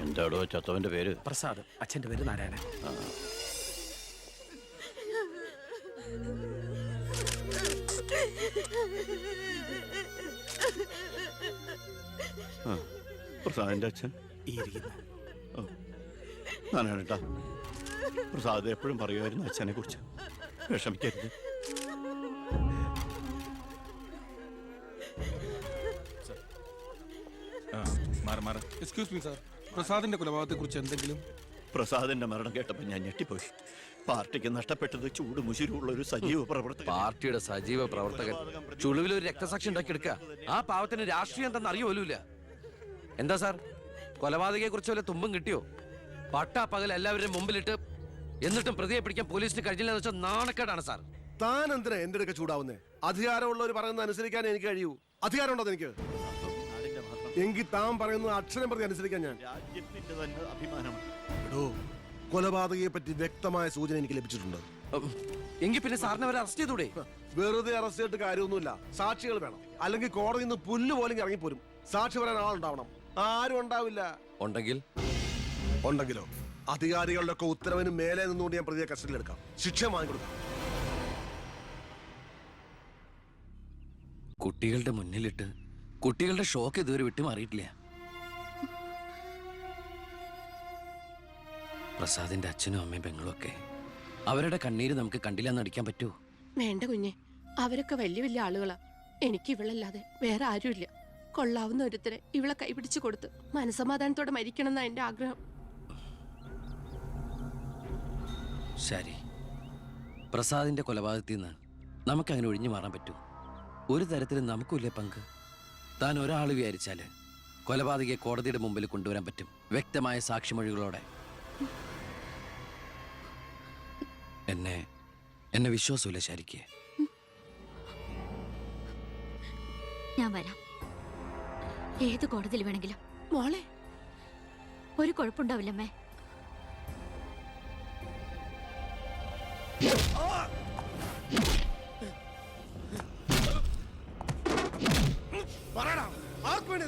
എന്താടോ ചത്തവന്റെ പേര്? പ്രസാദ്. അച്ഛന്റെ പേര് നാരായണൻ. പ്രസാദിന്റെ അച്ഛൻ. കേട്ടാ പ്രസാദ് എപ്പോഴും പറയുമായിരുന്നു അച്ഛനെ കുറിച്ച്. വിഷമിക്കരുത്. എക്സ്ക്യൂസ് മീ സാർ പ്രസാദിന്റെ കൊലപാതകത്തെ കുറിച്ച് എന്തെങ്കിലും? പ്രസാദിന്റെ മരണം കേട്ടപ്പോൾ ഞാൻ ഞെട്ടിപ്പോയി. പാർട്ടിക്ക് നഷ്ടപ്പെട്ടത് ചൂട് മുശിരുള്ള ഒരു സജീവ പ്രവർത്തകൻ. പാർട്ടിയുടെ സജീവ പ്രവർത്തകൻ. ചുളിവിൽ ഒരു രക്തസാക്ഷി ഉണ്ടാക്കിയെടുക്കുക. ആ പാവത്തിന് രാഷ്ട്രീയം എന്താണെന്ന് അറിയുമല്ല എന്താ സാർ? കൊലപാതകയെ കുറിച്ച് വല്ല തുമ്പും കിട്ടിയോ? പട്ടാ പകൽ എല്ലാവരുടെയും മുമ്പിലിട്ട് എന്നിട്ടും പ്രതിയെ പിടിക്കാൻ പോലീസിന് കഴിഞ്ഞില്ലെന്ന് വെച്ചാൽ നാണക്കേടാണ് സാർ. താൻ എന്തിനാ എന്റെ അടുക്ക ചൂടാവുന്നേ? അധികാരമുള്ളവർ പറയുന്നത് അനുസരിക്കാൻ എനിക്ക് കഴിയൂ. അധികാരമുണ്ടോ എനിക്ക് എങ്കിൽ താൻ പറയുന്നത് അക്ഷരം പ്രതി അനുസരിക്കാൻ ഞാൻ. രാജ്യത്തിന്റെ തന്നെ അഭിമാനമാണ്. എടോ കൊലപാതകയെ പറ്റി വ്യക്തമായ സൂചന എനിക്ക് ലഭിച്ചിട്ടുണ്ട്. എങ്കിൽ പിന്നെ സാറിനെ അവരെ അറസ്റ്റ് ചെയ്തൂടെ? വെറുതെ അറസ്റ്റ് ചെയ്തിട്ട് കാര്യമൊന്നുമില്ല. സാക്ഷികൾ വേണം. അല്ലെങ്കിൽ കോടതിയിൽ നിന്ന് പുല്ല് പോലും ഇറങ്ങിപ്പോരും. സാക്ഷി പറയാൻ ആളുണ്ടാവണം. ആരും ഉണ്ടാവില്ല. ഉണ്ടെങ്കിൽ? ഉണ്ടെങ്കിലോ? അധികാരികളുടെ ഒക്കെ ഉത്തരവിന് മേലെ നിന്നുകൊണ്ട് ഞാൻ പ്രതിയെ കസ്റ്റഡിയിലെടുക്കാം ശിക്ഷ വാങ്ങിക്കൊടുക്കാം കുട്ടികളുടെ മുന്നിലിട്ട് കുട്ടികളുടെ ഷോക്ക് ഇതുവരെ വിട്ടുമാറിയിട്ടില്ല. പ്രസാദിന്റെ അച്ഛനും അമ്മയും പെങ്ങളും ഒക്കെ അവരുടെ കണ്ണീര് നമുക്ക് കണ്ടില്ലെന്ന് അടിക്കാൻ പറ്റുമോ വേണ്ട കുഞ്ഞെ അവരൊക്കെ വലിയ വലിയ ആളുകളാ. എനിക്ക് ഇവളല്ലാതെ വേറെ ആരുമില്ല. കൊള്ളാവുന്ന ഒരുത്തിന് ഇവളെ കൈപിടിച്ചു കൊടുത്ത് മനസമാധാനത്തോടെ മരിക്കണം എന്നാ എന്റെ ആഗ്രഹം. ശരി. പ്രസാദിന്റെ കൊലപാതകത്തിൽ നിന്ന് നമുക്ക് അങ്ങനെ ഒഴിഞ്ഞു മാറാൻ പറ്റൂ. ഒരു തരത്തിലും നമുക്കില്ലേ പങ്ക്? താൻ ഒരാൾ വിചാരിച്ചാൽ കൊലപാതകയെ കോടതിയുടെ മുമ്പിൽ കൊണ്ടുവരാൻ പറ്റും. വ്യക്തമായ സാക്ഷിമൊഴികളോടെ. എന്നെ എന്നെ വിശ്വാസമില്ല ശരിക്ക്. ഞാൻ വരാം. ഏത് കോടതിയിൽ വേണമെങ്കിലും. മോളെ. ഒരു കുഴപ്പമുണ്ടാവില്ലമ്മേ. പറയടാ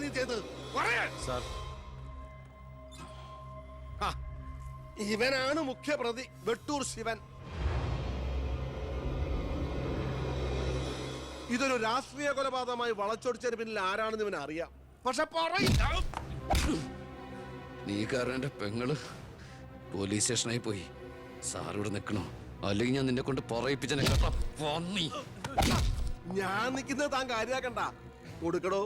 നീ ചെയ്തത്? പറയാൻ സാർ. ആ, ഇവനാണ് മുഖ്യപ്രതി വെട്ടൂർ ശിവൻ. ഇതൊരു രാഷ്ട്രീയ കൊലപാതകമായി വളച്ചൊടിച്ചതിന് പിന്നിൽ ആരാണെന്ന് ഇവൻ അറിയാം പക്ഷെ നീ കാരണം എന്റെ പെങ്ങൾ പോലീസ് സ്റ്റേഷനായി പോയി. സാറിവിടെ നിൽക്കണോ? അല്ലെങ്കിൽ ഞാൻ നിന്നെ കൊണ്ട് പറയിപ്പിച്ചനെ കേട്ടോ. പന്നി. ഞാൻ നിൽക്കുന്നത് താൻ കാര്യാക്കണ്ട കൊടുക്കടോ.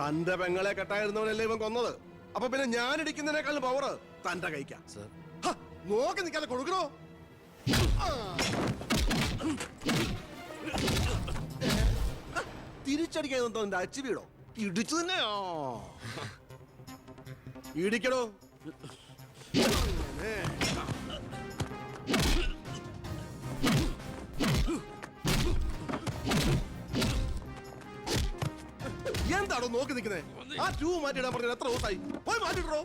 തന്റെ പെങ്ങളെ കെട്ടായിരുന്നവനല്ലേ ഇവൻ കൊന്നത്? അപ്പൊ പിന്നെ ഞാൻ ഇടിക്കുന്നതിനേക്കാളും പവർ തന്റെ കഴിക്കാം സാർ. നോക്കി നിൽക്കാതെ കൊടുക്കണോ. തിരിച്ചടിക്കാൻ തോന്നുന്നുണ്ട് അച്ചുവീടോ അച്ചു വീടോ ഇടിച്ചു തന്നെയോ ഇടിക്കടോ. എന്താണോ നോക്കി നിൽക്കുന്നേ? ആ ട്യൂ മാറ്റിയിടാൻ പറഞ്ഞത് എത്ര ദിവസമായി? പോയി മാറ്റിട്ടോ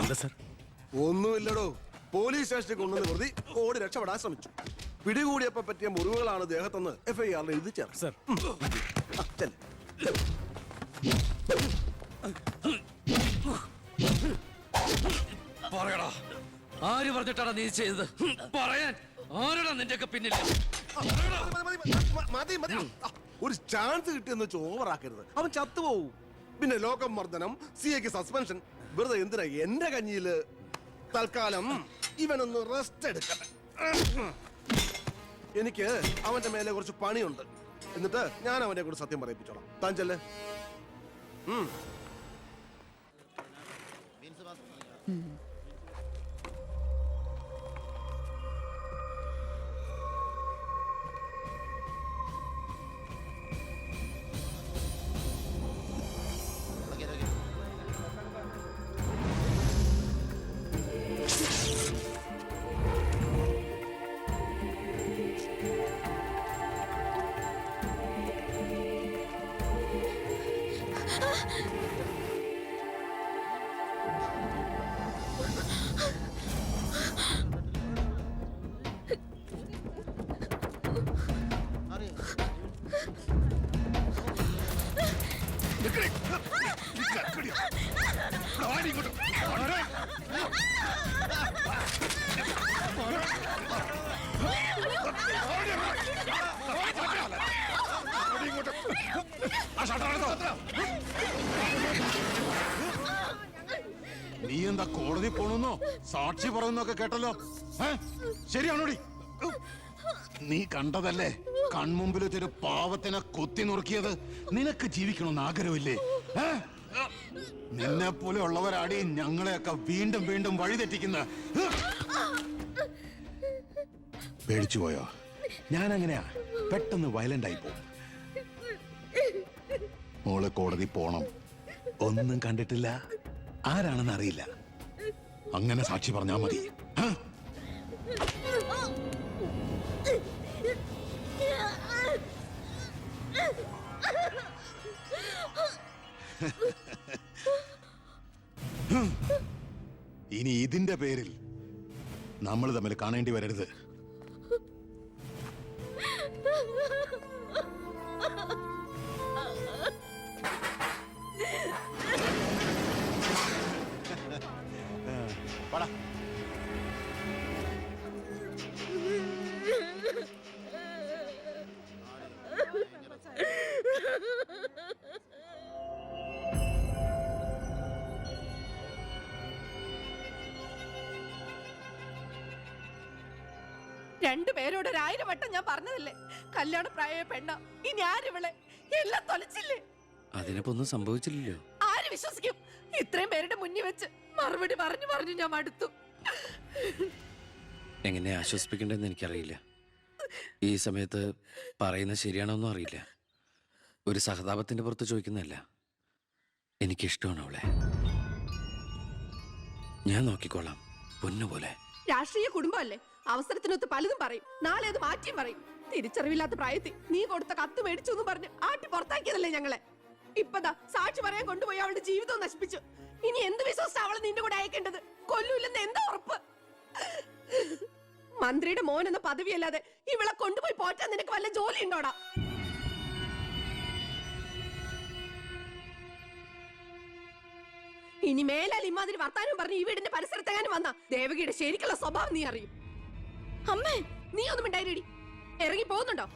എന്താ സാർ? ഒന്നുമില്ലടോ. പോലീസ് സ്റ്റേഷനിൽ കൊണ്ടുവന്ന് പ്രതി ഓടി രക്ഷപ്പെടാൻ ശ്രമിച്ചു. പിടികൂടിയപ്പോ പറ്റിയ മുറിവുകളാണ് ദേഹത്തെന്ന് എഫ് ഐ ആറിൽ എഴുതി ചേർന്നു സാർ. പറയടാ. ആര് പറഞ്ഞിട്ടാണ് നീ ചെയ്തത്? പറയാൻ. ആരടാ നിന്റെയൊക്കെ പിന്നിൽ? മതി മതി ഒരു ചാൻസ് കിട്ടിയെന്ന് വെച്ച് ഓവറാക്കരുത്. അവൻ ചത്തുപോവും. പിന്നെ ലോകം മർദ്ദനം സി എക്ക് സസ്പെൻഷൻ വെറുതെ എന്തിനാ എന്റെ കഞ്ഞിയിൽ തൽക്കാലം ഇവനൊന്ന് റെസ്റ്റ് എടുക്കട്ടെ. എനിക്ക് അവന്റെ മേലെ കുറച്ച് പണിയുണ്ട്. എന്നിട്ട് ഞാൻ അവനെ കൂടെ സത്യം പറയിപ്പിച്ചോളാം. താൻ ചെല്ലേ ഇങ്ങോട്ട് നീ എന്താ കോടതി പോണെന്നോ? സാക്ഷി പറയുന്നൊക്കെ കേട്ടല്ലോ? ശരിയാണോടി? നീ കണ്ടതല്ലേ? കൺമുമ്പിൽ ഒരു പാവത്തിനെ കൊത്തി നുറുക്കിയത്. നിനക്ക് ജീവിക്കണമെന്ന് ആഗ്രഹമില്ലേ? നിന്നെ പോലെ ഉള്ളവരാടി ഞങ്ങളെയൊക്കെ വീണ്ടും വീണ്ടും വഴിതെറ്റിക്കുന്ന പേടിച്ചു പോയോ? ഞാൻ അങ്ങനെയാ പെട്ടെന്ന് വയലന്റ് ആയി പോകും മോൾ കോടതി പോണം. ഒന്നും കണ്ടിട്ടില്ല. ആരാണെന്ന് അറിയില്ല. അങ്ങനെ സാക്ഷി പറഞ്ഞാ മതി. ഇനി ഇതിന്റെ പേരിൽ നമ്മൾ തമ്മിൽ കാണേണ്ടി വരരുത്. രണ്ടു പേരോട് ഒരു വട്ടം ഞാൻ പറഞ്ഞതല്ലേ? കല്യാണ പ്രായ പെണ്ണ ഇനി ആരിവളെ എല്ലാം തൊലച്ചില്ലേ? അതിനിപ്പോ ഒന്നും സംഭവിച്ചില്ലല്ലോ. ആര് വിശ്വസിക്കും? ഇത്രയും പേരുടെ മുന്നിൽ വെച്ച് മറുപടി പറഞ്ഞു പറഞ്ഞു ഞാൻ മടുത്തു. എങ്ങനെ ആശ്വസിപ്പിക്കണ്ടെന്ന് എനിക്കറിയില്ല. ഈ സമയത്ത് പറയുന്നത് ശരിയാണോന്നും അറിയില്ല. ഒരു സഹതാപത്തിന്റെ പുറത്ത് ചോദിക്കുന്നതല്ല. എനിക്കിഷ്ടമാണ് അവളെ. ഞാൻ നോക്കിക്കോളാം. പൊന്നുപോലെ. രാഷ്ട്രീയ കുടുംബമല്ലേ? അവസരത്തിനൊത്ത് പലതും പറയും. നാളെ അത് മാറ്റിയും പറയും. തിരിച്ചറിവില്ലാത്ത പ്രായത്തിൽ നീ കൊടുത്ത കത്ത് മേടിച്ചു എന്ന് പറഞ്ഞ് ആട്ടി പുറത്താക്കിയതല്ലേ ഞങ്ങളെ. ഇപ്പതാ സാക്ഷി പറയാൻ കൊണ്ടുപോയി അവളുടെ ജീവിതവും നശിപ്പിച്ചു. ഇനി എന്ത് വിശ്വസിച്ച അവളെ നിന്റെ കൂടെ അയക്കേണ്ടത്? കൊല്ലൂല്ലെന്ന് എന്താ ഉറപ്പ്? മന്ത്രിയുടെ മോൻ എന്ന പദവിയല്ലാതെ ഇവളെ കൊണ്ടുപോയി പോറ്റാൻ നിനക്ക് വല്ല ജോലി ഉണ്ടോടാ ഇനി മേലാൽ ഇമാതിരി വർത്താനം പറഞ്ഞ് ഈ വീടിന്റെ പരിസരത്തെങ്ങാനും വന്ന ദേവകിയുടെ ശരിക്കുള്ള സ്വഭാവം നീ അറിയും. അമ്മേ നീ ഒന്നും മിണ്ടായിരടി. ഇറങ്ങി പോകുന്നുണ്ടോ?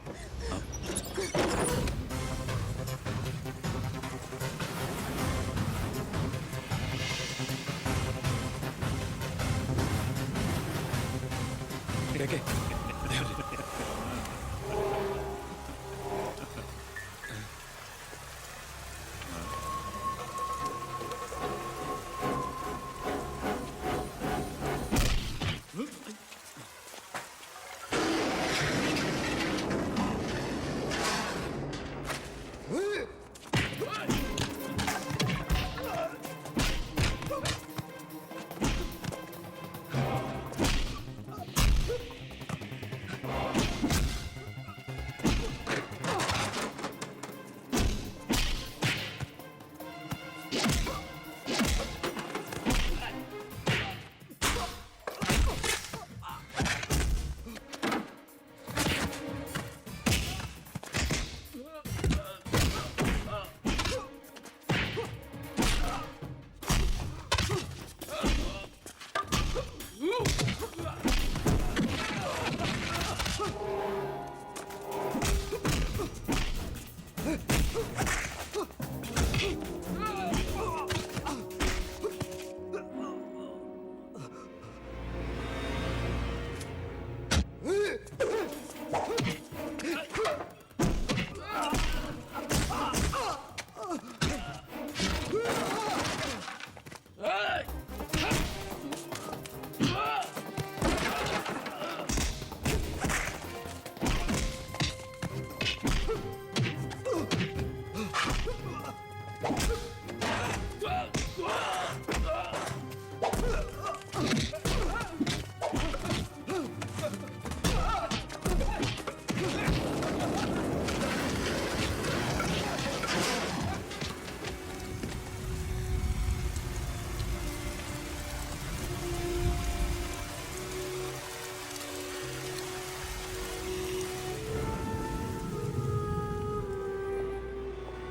ഇടയ്ക്ക്.